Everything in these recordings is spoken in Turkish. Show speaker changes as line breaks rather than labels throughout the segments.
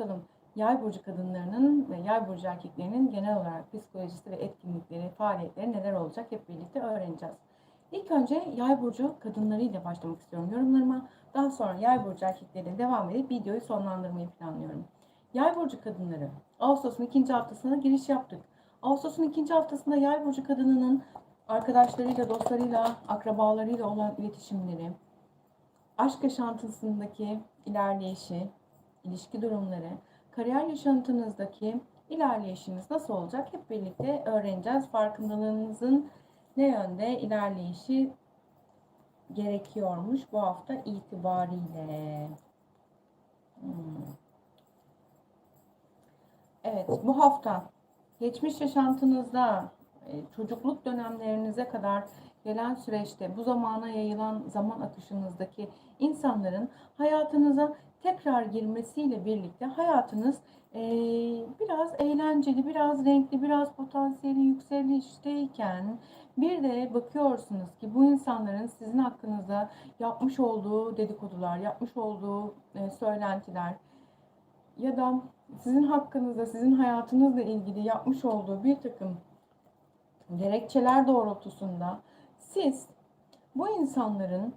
bakalım yay burcu kadınlarının ve yay burcu erkeklerinin genel olarak psikolojisi ve etkinlikleri, faaliyetleri neler olacak hep birlikte öğreneceğiz. İlk önce yay burcu kadınlarıyla başlamak istiyorum yorumlarıma. Daha sonra yay burcu erkekleriyle devam edip videoyu sonlandırmayı planlıyorum. Yay burcu kadınları Ağustos'un ikinci haftasına giriş yaptık. Ağustos'un ikinci haftasında yay burcu kadınının arkadaşlarıyla, dostlarıyla, akrabalarıyla olan iletişimleri, aşk yaşantısındaki ilerleyişi, ilişki durumları, kariyer yaşantınızdaki ilerleyişiniz nasıl olacak hep birlikte öğreneceğiz. Farkındalığınızın ne yönde ilerleyişi gerekiyormuş bu hafta itibariyle. Hmm. Evet, bu hafta geçmiş yaşantınızda e, çocukluk dönemlerinize kadar gelen süreçte bu zamana yayılan zaman akışınızdaki insanların hayatınıza tekrar girmesiyle birlikte hayatınız e, biraz eğlenceli, biraz renkli, biraz potansiyeli yükselişteyken bir de bakıyorsunuz ki bu insanların sizin hakkınızda yapmış olduğu dedikodular, yapmış olduğu e, söylentiler ya da sizin hakkınızda, sizin hayatınızla ilgili yapmış olduğu bir takım gerekçeler doğrultusunda siz bu insanların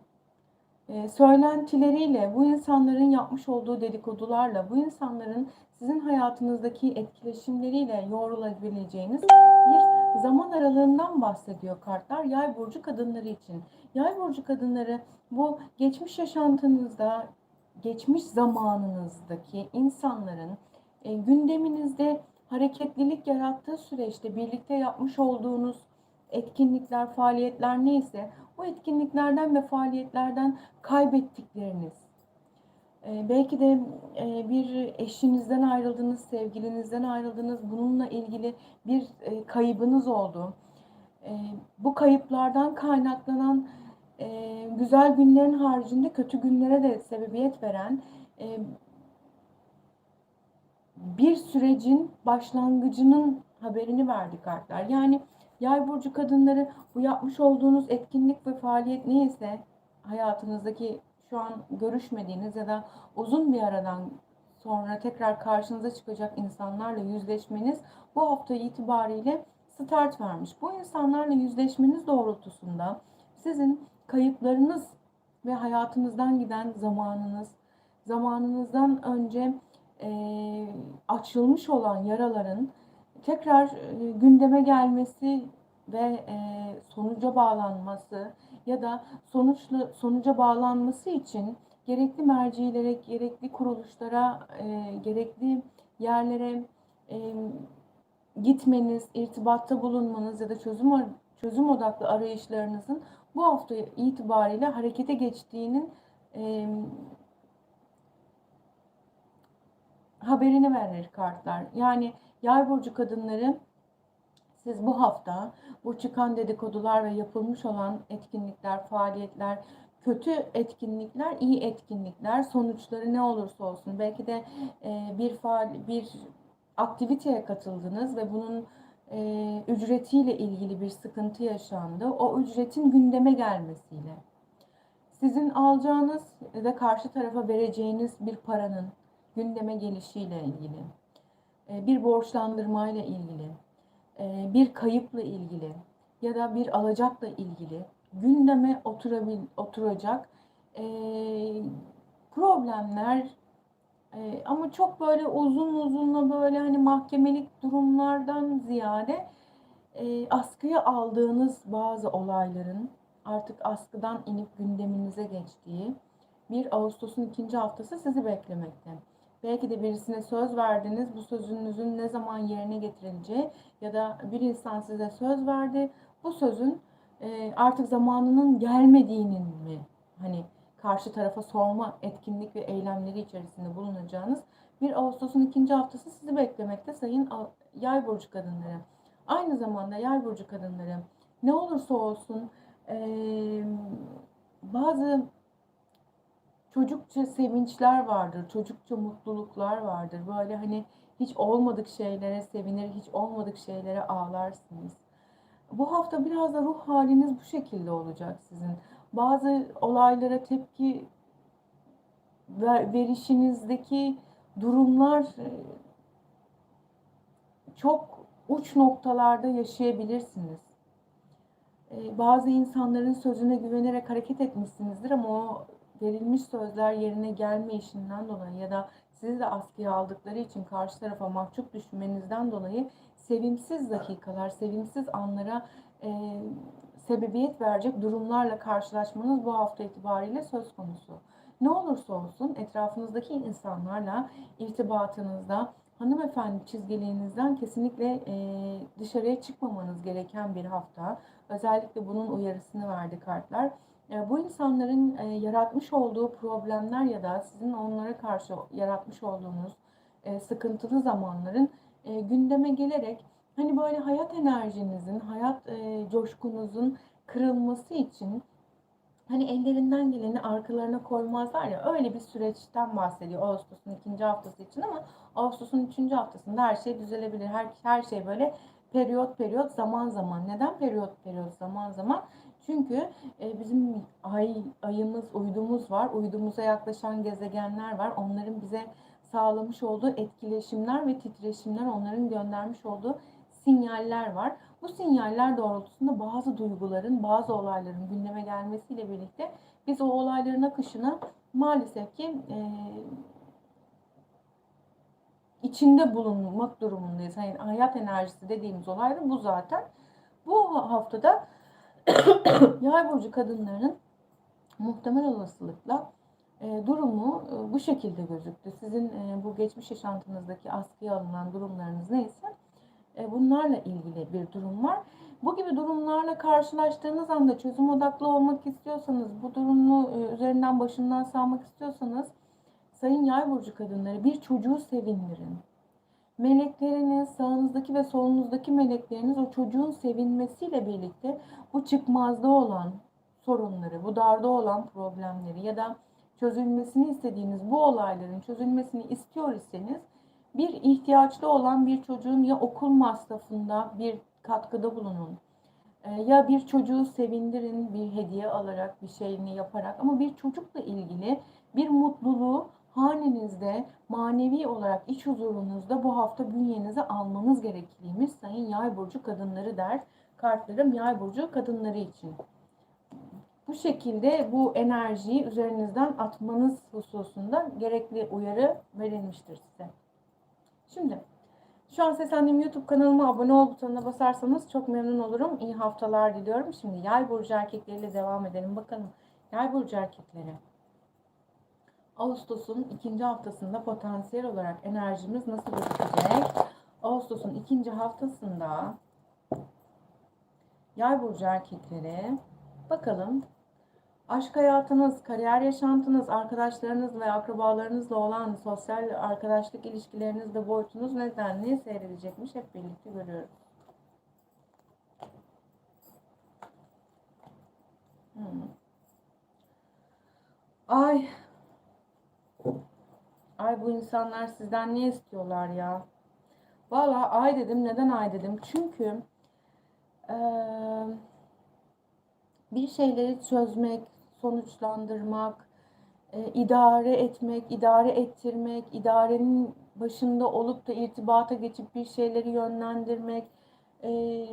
e, söylentileriyle, bu insanların yapmış olduğu dedikodularla, bu insanların sizin hayatınızdaki etkileşimleriyle yoğrulabileceğiniz bir zaman aralığından bahsediyor kartlar yay burcu kadınları için. Yay burcu kadınları bu geçmiş yaşantınızda, geçmiş zamanınızdaki insanların e, gündeminizde hareketlilik yarattığı süreçte birlikte yapmış olduğunuz etkinlikler, faaliyetler neyse o etkinliklerden ve faaliyetlerden kaybettikleriniz, e, belki de e, bir eşinizden ayrıldınız, sevgilinizden ayrıldınız, bununla ilgili bir e, kaybınız oldu. E, bu kayıplardan kaynaklanan e, güzel günlerin haricinde kötü günlere de sebebiyet veren bir sürecin başlangıcının haberini verdi kartlar. Yani yay burcu kadınları bu yapmış olduğunuz etkinlik ve faaliyet neyse hayatınızdaki şu an görüşmediğiniz ya da uzun bir aradan sonra tekrar karşınıza çıkacak insanlarla yüzleşmeniz bu hafta itibariyle start vermiş. Bu insanlarla yüzleşmeniz doğrultusunda sizin kayıplarınız ve hayatınızdan giden zamanınız, zamanınızdan önce e, açılmış olan yaraların tekrar e, gündeme gelmesi ve e, sonuca bağlanması ya da sonuçlu sonuca bağlanması için gerekli mercilere, gerekli kuruluşlara, e, gerekli yerlere gitmeniz, irtibatta bulunmanız ya da çözüm çözüm odaklı arayışlarınızın bu hafta itibariyle harekete geçtiğinin haberini verir kartlar. Yani yay burcu kadınları siz bu hafta bu çıkan dedikodular ve yapılmış olan etkinlikler, faaliyetler, kötü etkinlikler, iyi etkinlikler, sonuçları ne olursa olsun belki de e, bir faal bir aktiviteye katıldınız ve bunun e, ücretiyle ilgili bir sıkıntı yaşandı. O ücretin gündeme gelmesiyle sizin alacağınız ve karşı tarafa vereceğiniz bir paranın gündeme gelişiyle ilgili, bir borçlandırmayla ilgili, e, bir kayıpla ilgili ya da bir alacakla ilgili gündeme oturabil, oturacak e, problemler ama çok böyle uzun uzunla böyle hani mahkemelik durumlardan ziyade askıya aldığınız bazı olayların artık askıdan inip gündeminize geçtiği bir Ağustos'un ikinci haftası sizi beklemekte. Belki de birisine söz verdiniz. Bu sözünüzün ne zaman yerine getirileceği ya da bir insan size söz verdi. Bu sözün e, artık zamanının gelmediğinin mi hani karşı tarafa sorma etkinlik ve eylemleri içerisinde bulunacağınız bir Ağustos'un ikinci haftası sizi beklemekte sayın yay burcu kadınları. Aynı zamanda yay burcu kadınları ne olursa olsun bazı çocukça sevinçler vardır, çocukça mutluluklar vardır. Böyle hani hiç olmadık şeylere sevinir, hiç olmadık şeylere ağlarsınız. Bu hafta biraz da ruh haliniz bu şekilde olacak sizin. Bazı olaylara tepki verişinizdeki durumlar e, çok uç noktalarda yaşayabilirsiniz. E, bazı insanların sözüne güvenerek hareket etmişsinizdir ama o verilmiş sözler yerine gelme işinden dolayı ya da sizi de askıya aldıkları için karşı tarafa mahcup düşmenizden dolayı sevimsiz dakikalar, sevimsiz anlara e, sebebiyet verecek durumlarla karşılaşmanız bu hafta itibariyle söz konusu. Ne olursa olsun etrafınızdaki insanlarla irtibatınızda hanımefendi çizgiliğinizden kesinlikle e, dışarıya çıkmamanız gereken bir hafta. Özellikle bunun uyarısını verdi kartlar. E, bu insanların e, yaratmış olduğu problemler ya da sizin onlara karşı yaratmış olduğunuz e, sıkıntılı zamanların gündeme gelerek hani böyle hayat enerjinizin, hayat coşkunuzun kırılması için hani ellerinden geleni arkalarına koymazlar ya öyle bir süreçten bahsediyor Ağustos'un ikinci haftası için ama Ağustos'un üçüncü haftasında her şey düzelebilir. Her, her şey böyle periyot periyot zaman zaman. Neden periyot periyot zaman zaman? Çünkü e, bizim ay ayımız, uydumuz var. Uydumuza yaklaşan gezegenler var. Onların bize sağlamış olduğu etkileşimler ve titreşimler, onların göndermiş olduğu sinyaller var. Bu sinyaller doğrultusunda bazı duyguların, bazı olayların gündeme gelmesiyle birlikte biz o olayların akışına maalesef ki e, içinde bulunmak durumundayız. Yani hayat enerjisi dediğimiz olay da bu zaten. Bu haftada yay burcu kadınlarının muhtemel olasılıkla e, durumu e, bu şekilde gözüktü. Sizin e, bu geçmiş yaşantınızdaki askıya alınan durumlarınız neyse e, bunlarla ilgili bir durum var. Bu gibi durumlarla karşılaştığınız anda çözüm odaklı olmak istiyorsanız, bu durumu e, üzerinden başından sağmak istiyorsanız Sayın Yay burcu kadınları bir çocuğu sevindirin. Melekleriniz, sağınızdaki ve solunuzdaki melekleriniz o çocuğun sevinmesiyle birlikte bu çıkmazda olan sorunları, bu darda olan problemleri ya da çözülmesini istediğiniz bu olayların çözülmesini istiyor iseniz bir ihtiyaçlı olan bir çocuğun ya okul masrafında bir katkıda bulunun e, ya bir çocuğu sevindirin bir hediye alarak bir şeyini yaparak ama bir çocukla ilgili bir mutluluğu hanenizde manevi olarak iç huzurunuzda bu hafta bünyenize almanız gerekliymiş Sayın Yay burcu kadınları der kartlarım Yay burcu kadınları için. Bu şekilde bu enerjiyi üzerinizden atmanız hususunda gerekli uyarı verilmiştir size. Şimdi şu an Seslendiğim YouTube kanalıma abone ol butonuna basarsanız çok memnun olurum. İyi haftalar diliyorum. Şimdi yay burcu erkekleriyle devam edelim. Bakalım yay burcu erkekleri. Ağustos'un ikinci haftasında potansiyel olarak enerjimiz nasıl gözükecek? Ağustos'un ikinci haftasında yay burcu erkekleri bakalım aşk hayatınız, kariyer yaşantınız, arkadaşlarınız ve akrabalarınızla olan sosyal arkadaşlık ilişkileriniz ve boyutunuz nedenli seyredecekmiş hep birlikte görüyoruz. Hmm. Ay Ay bu insanlar sizden ne istiyorlar ya? Valla ay dedim. Neden ay dedim? Çünkü e, bir şeyleri çözmek, sonuçlandırmak, e, idare etmek, idare ettirmek, idarenin başında olup da irtibata geçip bir şeyleri yönlendirmek, e,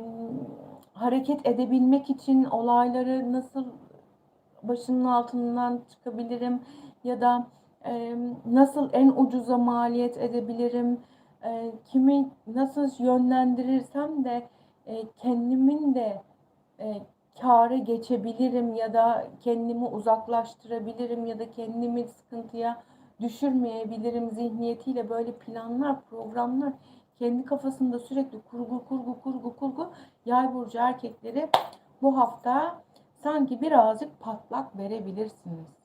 hareket edebilmek için olayları nasıl başının altından çıkabilirim ya da nasıl en ucuza maliyet edebilirim, kimi nasıl yönlendirirsem de kendimin de kâra geçebilirim ya da kendimi uzaklaştırabilirim ya da kendimi sıkıntıya düşürmeyebilirim zihniyetiyle böyle planlar, programlar kendi kafasında sürekli kurgu kurgu kurgu kurgu. Yay burcu erkekleri bu hafta sanki birazcık patlak verebilirsiniz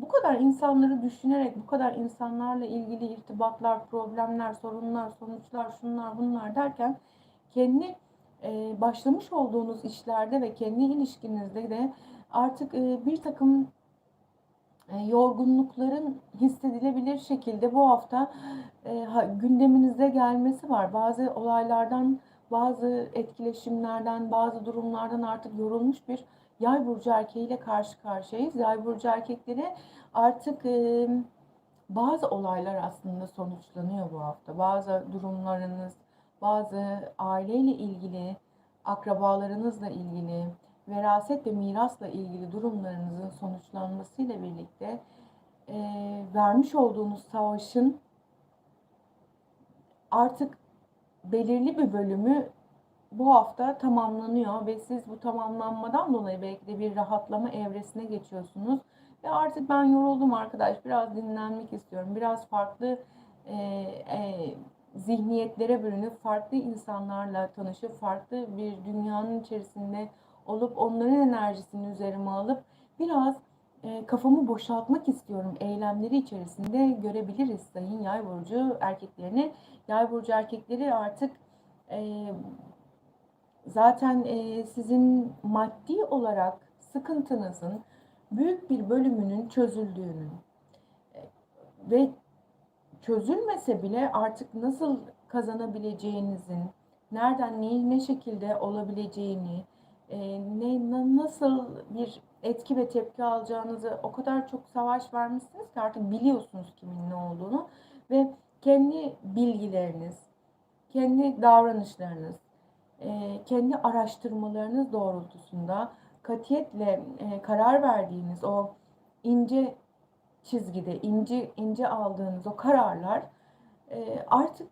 bu kadar insanları düşünerek, bu kadar insanlarla ilgili irtibatlar, problemler, sorunlar, sonuçlar, şunlar bunlar derken kendi e, başlamış olduğunuz işlerde ve kendi ilişkinizde de artık e, bir takım e, yorgunlukların hissedilebilir şekilde bu hafta e, ha, gündeminizde gelmesi var. Bazı olaylardan, bazı etkileşimlerden, bazı durumlardan artık yorulmuş bir yay burcu erkeğiyle karşı karşıyayız. Yay burcu erkekleri artık e, bazı olaylar aslında sonuçlanıyor bu hafta. Bazı durumlarınız, bazı aileyle ilgili, akrabalarınızla ilgili, veraset ve mirasla ilgili durumlarınızın sonuçlanmasıyla birlikte eee, vermiş olduğunuz savaşın artık belirli bir bölümü bu hafta tamamlanıyor ve siz bu tamamlanmadan dolayı belki de bir rahatlama evresine geçiyorsunuz. Ve artık ben yoruldum arkadaş, biraz dinlenmek istiyorum, biraz farklı e, e, zihniyetlere bürünüp, farklı insanlarla tanışıp, farklı bir dünyanın içerisinde olup, onların enerjisini üzerime alıp, biraz e, kafamı boşaltmak istiyorum eylemleri içerisinde görebiliriz Sayın Yay burcu erkeklerini. Yay burcu erkekleri artık e, zaten e, sizin maddi olarak sıkıntınızın büyük bir bölümünün çözüldüğünü e, ve çözülmese bile artık nasıl kazanabileceğinizin, nereden neyi ne şekilde olabileceğini, e, ne na- nasıl bir etki ve tepki alacağınızı o kadar çok savaş vermişsiniz ki artık biliyorsunuz kimin ne olduğunu ve kendi bilgileriniz, kendi davranışlarınız, kendi araştırmalarınız doğrultusunda katiyetle e, karar verdiğiniz o ince çizgide, ince ince aldığınız o kararlar e, artık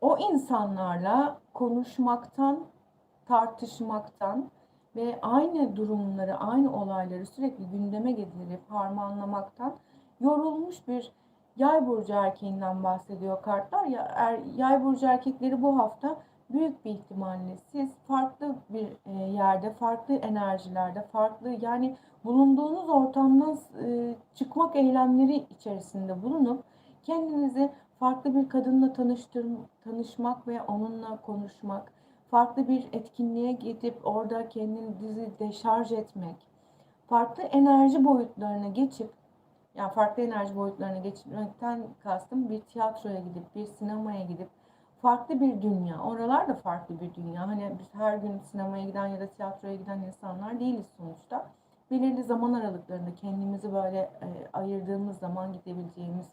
o insanlarla konuşmaktan, tartışmaktan ve aynı durumları, aynı olayları sürekli gündeme getirip harmanlamaktan yorulmuş bir yay burcu erkeğinden bahsediyor kartlar. Er, yay burcu erkekleri bu hafta büyük bir ihtimalle siz farklı bir e, yerde, farklı enerjilerde, farklı yani bulunduğunuz ortamdan e, çıkmak eylemleri içerisinde bulunup kendinizi farklı bir kadınla tanıştır, tanışmak ve onunla konuşmak, farklı bir etkinliğe gidip orada kendinizi deşarj etmek, farklı enerji boyutlarına geçip yani farklı enerji boyutlarına geçmekten kastım bir tiyatroya gidip, bir sinemaya gidip farklı bir dünya. Oralar da farklı bir dünya. Hani biz her gün sinemaya giden ya da tiyatroya giden insanlar değiliz sonuçta. Belirli zaman aralıklarında kendimizi böyle e, ayırdığımız zaman gidebileceğimiz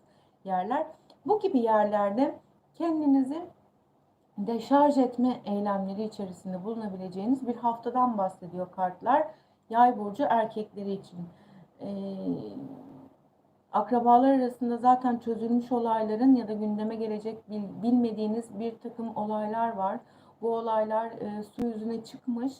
yerler. Bu gibi yerlerde kendinizi deşarj etme eylemleri içerisinde bulunabileceğiniz bir haftadan bahsediyor kartlar. Yay burcu erkekleri için. Ee, akrabalar arasında zaten çözülmüş olayların ya da gündeme gelecek bil- bilmediğiniz bir takım olaylar var. Bu olaylar e, su yüzüne çıkmış.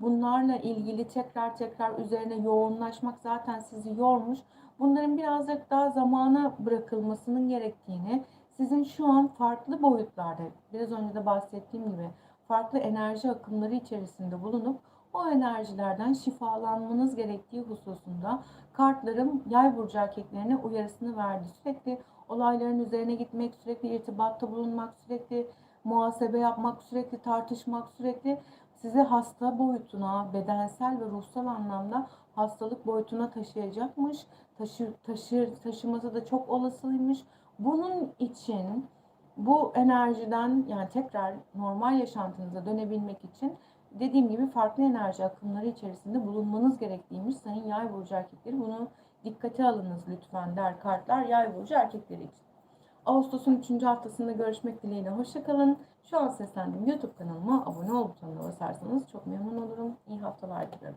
Bunlarla ilgili tekrar tekrar üzerine yoğunlaşmak zaten sizi yormuş. Bunların birazcık daha zamana bırakılmasının gerektiğini, sizin şu an farklı boyutlarda, biraz önce de bahsettiğim gibi farklı enerji akımları içerisinde bulunup o enerjilerden şifalanmanız gerektiği hususunda kartlarım yay burcu erkeklerine uyarısını verdi. Sürekli olayların üzerine gitmek, sürekli irtibatta bulunmak, sürekli muhasebe yapmak, sürekli tartışmak, sürekli sizi hasta boyutuna, bedensel ve ruhsal anlamda hastalık boyutuna taşıyacakmış. Taşı, taşır, taşıması da çok olasıymış. Bunun için bu enerjiden yani tekrar normal yaşantınıza dönebilmek için dediğim gibi farklı enerji akımları içerisinde bulunmanız gerektiğimiz sayın yay burcu erkekleri bunu dikkate alınız lütfen der kartlar yay burcu erkekleri için. Ağustos'un 3. haftasında görüşmek dileğiyle hoşçakalın. Şu an seslendiğim YouTube kanalıma abone ol butonuna basarsanız çok memnun olurum. İyi haftalar dilerim.